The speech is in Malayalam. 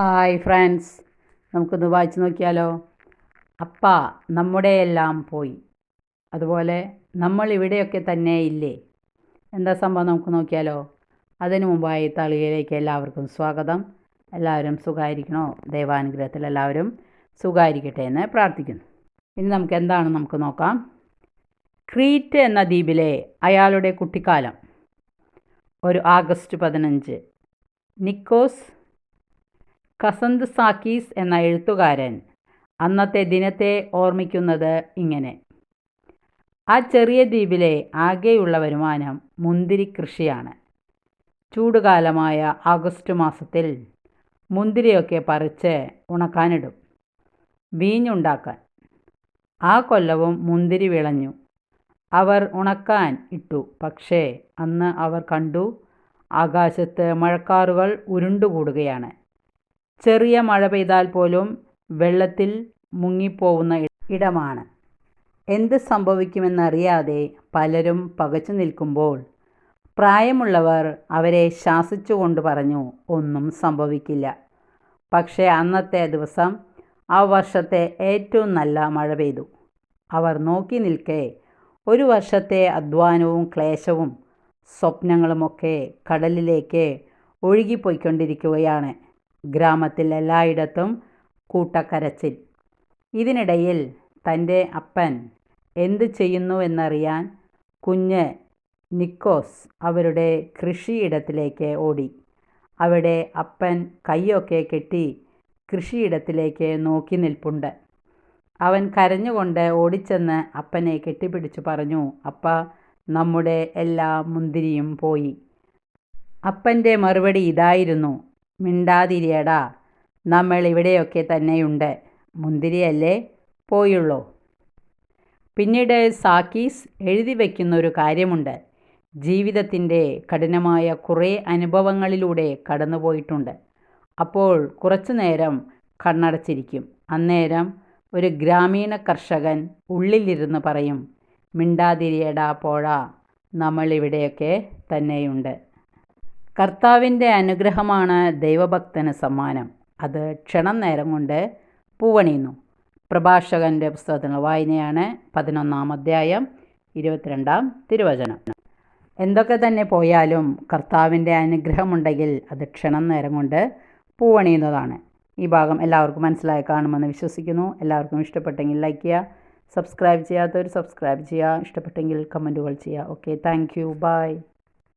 ഹായ് ഫ്രണ്ട്സ് നമുക്കൊന്ന് വായിച്ചു നോക്കിയാലോ? അപ്പ നമ്മുടെയെല്ലാം പോയി. അതുപോലെ നമ്മൾ ഇവിടെയൊക്കെ തന്നെ ഇല്ലേ? എന്താ സംഭവം നമുക്ക് നോക്കിയാലോ? അതിനു മുമ്പായി തളികയിലേക്ക് എല്ലാവർക്കും സ്വാഗതം. എല്ലാവരും സുഖമായിരിക്കണോ ദൈവാനുഗ്രഹത്തിൽ എല്ലാവരും സുഖമായിരിക്കട്ടെ എന്ന് പ്രാർത്ഥിക്കുന്നു. ഇനി നമുക്ക് എന്താണ് നമുക്ക് നോക്കാം. ക്രീറ്റ് എന്ന ദ്വീപിലെ അയാളുടെ കുട്ടിക്കാലം. ഒരു ആഗസ്റ്റ് പതിനഞ്ച്. നിക്കോസ് കസന്ത് സാക്കീസ് എന്ന എഴുത്തുകാരൻ അന്നത്തെ ദിനത്തെ ഓർമ്മിക്കുന്നത് ഇങ്ങനെ. ആ ചെറിയ ദ്വീപിലെ ആകെയുള്ള വരുമാനം മുന്തിരി കൃഷിയാണ്. ചൂടുകാലമായ ആഗസ്റ്റ് മാസത്തിൽ മുന്തിരിയൊക്കെ പറിച്ച് ഉണക്കാനിടും. വീഞ്ഞുണ്ടാക്കാൻ. ആ കൊല്ലവും മുന്തിരി വിളഞ്ഞു. അവർ ഉണക്കാൻ ഇട്ടു. പക്ഷേ അന്ന് അവർ കണ്ടു ആകാശത്ത് മഴക്കാറുകൾ ഉരുണ്ടുകൂടുകയാണ്. ചെറിയ മഴ പെയ്താൽ പോലും വെള്ളത്തിൽ മുങ്ങിപ്പോവുന്ന ഇടമാണ്. എന്ത് സംഭവിക്കുമെന്നറിയാതെ പലരും പകച്ചു നിൽക്കുമ്പോൾ പ്രായമുള്ളവർ അവരെ ശാസിച്ചുകൊണ്ട് പറഞ്ഞു ഒന്നും സംഭവിക്കില്ല. പക്ഷേ അന്നത്തെ ദിവസം ആ വർഷത്തെ ഏറ്റവും നല്ല മഴ പെയ്തു. അവർ നോക്കി നിൽക്കെ ഒരു വർഷത്തെ അധ്വാനവും ക്ലേശവും സ്വപ്നങ്ങളുമൊക്കെ കടലിലേക്ക് ഒഴുകിപ്പോയിക്കൊണ്ടിരിക്കുകയാണ്. ഗ്രാമത്തിൽ എല്ലായിടത്തും കൂട്ടക്കരച്ചിൽ. ഇതിനിടയിൽ തന്റെ അപ്പൻ എന്ത് ചെയ്യുന്നുവെന്നറിയാൻ കുഞ്ഞ് നിക്കോസ് അവരുടെ കൃഷിയിടത്തിലേക്ക് ഓടി. അവിടെ അപ്പൻ കൈയൊക്കെ കെട്ടി കൃഷിയിടത്തിലേക്ക് നോക്കി നിൽപ്പുണ്ട്. അവൻ കരഞ്ഞുകൊണ്ട് ഓടിച്ചെന്ന് അപ്പനെ കെട്ടിപ്പിടിച്ചു പറഞ്ഞു അപ്പ നമ്മുടെ എല്ലാ മുന്തിരിയും പോയി. അപ്പന്റെ മറുപടി ഇതായിരുന്നു. മിണ്ടാതിരിയടാ. നമ്മൾ ഇവിടെയൊക്കെ തന്നെയുണ്ട്. മുന്തിരിയല്ലേ? പോയുള്ളൂ. പിന്നീട് സാക്കീസ് എഴുതി വയ്ക്കുന്ന ഒരു കാര്യമുണ്ട്. ജീവിതത്തിന്റെ കഠിനമായ കുറേ അനുഭവങ്ങളിലൂടെ കടന്നുപോയിട്ടുണ്ട്. അപ്പോൾ കുറച്ചു നേരം കണ്ണടച്ചിരിക്കും. അന്നേരം ഒരു ഗ്രാമീണ കർഷകൻ ഉള്ളിലിരുന്ന് പറയും മിണ്ടാതിരിയടാ പോഴാ. നമ്മളിവിടെയൊക്കെ തന്നെയുണ്ട്. കർത്താവിന്റെ അനുഗ്രഹമാണ് ദൈവഭക്തന് സമ്മാനം. അത് ക്ഷണം നേരം കൊണ്ട് പൂവണിയുന്നു. പ്രഭാഷകന്റെ പുസ്തകത്തിലുള്ള വായനയാണ് പതിനൊന്നാം അധ്യായം ഇരുപത്തിരണ്ടാം തിരുവചനം. എന്തൊക്കെ തന്നെ പോയാലും കർത്താവിന്റെ അനുഗ്രഹമുണ്ടെങ്കിൽ അത് ക്ഷണം നേരം കൊണ്ട് പൂവണിയുന്നതാണ്. ഈ ഭാഗം എല്ലാവർക്കും മനസ്സിലായി കാണുമെന്ന് വിശ്വസിക്കുന്നു. എല്ലാവർക്കും ഇഷ്ടപ്പെട്ടെങ്കിൽ ലൈക്ക് ചെയ്യുക സബ്സ്ക്രൈബ് ചെയ്യാത്തവർ സബ്സ്ക്രൈബ് ചെയ്യുക. ഇഷ്ടപ്പെട്ടെങ്കിൽ കമന്റുകൾ ചെയ്യുക. Okay thank you by